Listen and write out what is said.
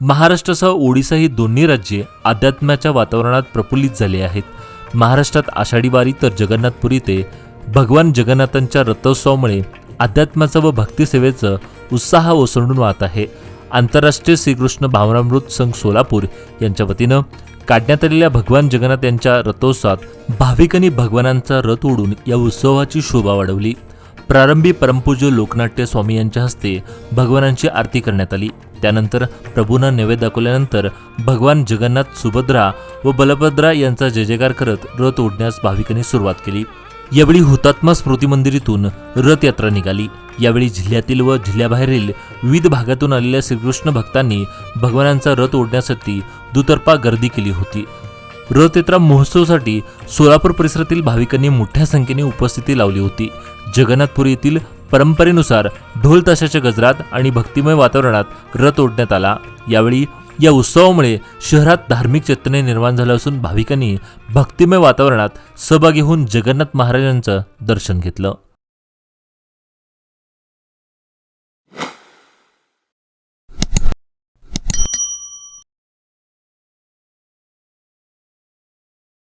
महाराष्ट्रासह ओडिसा ही दोन्ही राज्ये अध्यात्माच्या वातावरणात प्रफुल्लित झाली आहेत. महाराष्ट्रात आषाढी वारी तर जगन्नाथपुरी ते भगवान जगन्नाथांच्या रथोत्सवामुळे अध्यात्माचं व भक्तिसेवेचं उत्साह ओसंडून वाहत आहे. आंतरराष्ट्रीय श्रीकृष्ण भावनामृत संघ सोलापूर यांच्या वतीनं काढण्यात आलेल्या भगवान जगन्नाथ यांच्या रथोत्सवात भाविकांनी भगवानांचा रथ ओढून या उत्सवाची शोभा वाढवली. प्रारंभी परमपूज्य लोकनाट्य स्वामी यांच्या हस्ते भगवानांची आरती करण्यात आली. त्यानंतर प्रभूंना नैवेद्य दाखवल्यानंतर भगवान जगन्नाथ सुभद्रा व बलभद्रा यांचा जय जयकार करत रथ ओढण्यास भाविकांनी सुरुवात केली. यावेळी हुतात्मा स्मृती मंदिरातून रथयात्रा निघाली. यावेळी जिल्ह्यातील व जिल्ह्याबाहेरील विविध भागातून आलेल्या श्रीकृष्ण भक्तांनी भगवानांचा रथ ओढण्यासाठी दुतर्फा गर्दी केली होती. रथयात्रा महोत्सवासाठी सोलापूर परिसरातील भाविकांनी मोठ्या संख्येने उपस्थिती लावली होती. जगन्नाथपुरी येथील परंपरेनुसार ढोल ताशाच्या गजरात आणि भक्तिमय वातावरणात रथ ओढण्यात आला. यावेळी या उत्सवामुळे शहरात धार्मिक चैतन्य निर्माण झालं असून भाविकांनी भक्तिमय वातावरणात सहभागी होऊन जगन्नाथ महाराजांचं दर्शन घेतलं.